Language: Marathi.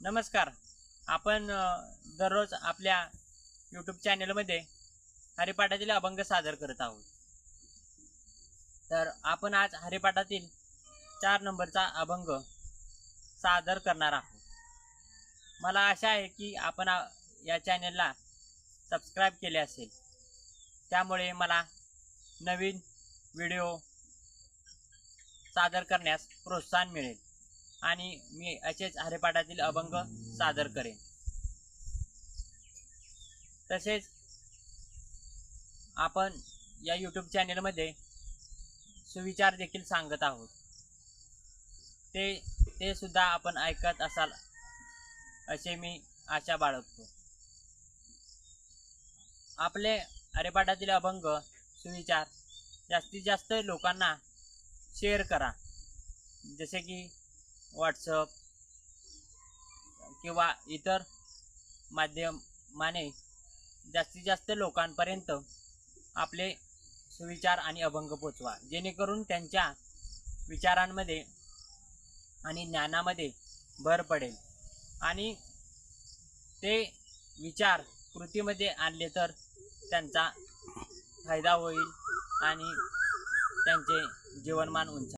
नमस्कार. आपण दररोज आपल्या यूट्यूब चॅनलमध्ये हरिपाठातील अभंग सादर करत आहोत. तर आपण आज हरिपाठातील चार नंबरचा अभंग सादर करणार आहोत. मला आशा आहे की आपण या चॅनलला सबस्क्राईब केले असेल. त्यामुळे मला नवीन व्हिडिओ सादर करण्यास प्रोत्साहन मिळेल. आणि मी असेच हरिपाठातील अभंग सादर करेन. तसेच आपण या यूट्यूब चॅनलमध्ये सुविचार देखील सांगत आहोत. ते ते सुद्धा आपण ऐकत असाल असे मी आशा बाळगतो. आपले हरिपाठातील अभंग सुविचार जास्तीत जास्त लोकांना शेअर करा. जसे की व्हॉट्सअप किंवा इतर माध्यमाने जास्तीत जास्त लोकांपर्यंत आपले सुविचार आणि अभंग पोचवा. जेणेकरून त्यांच्या विचारांमध्ये आणि ज्ञानामध्ये भर पडेल. आणि ते विचार कृतीमध्ये आणले तर त्यांचा फायदा होईल आणि त्यांचे जीवनमान उंच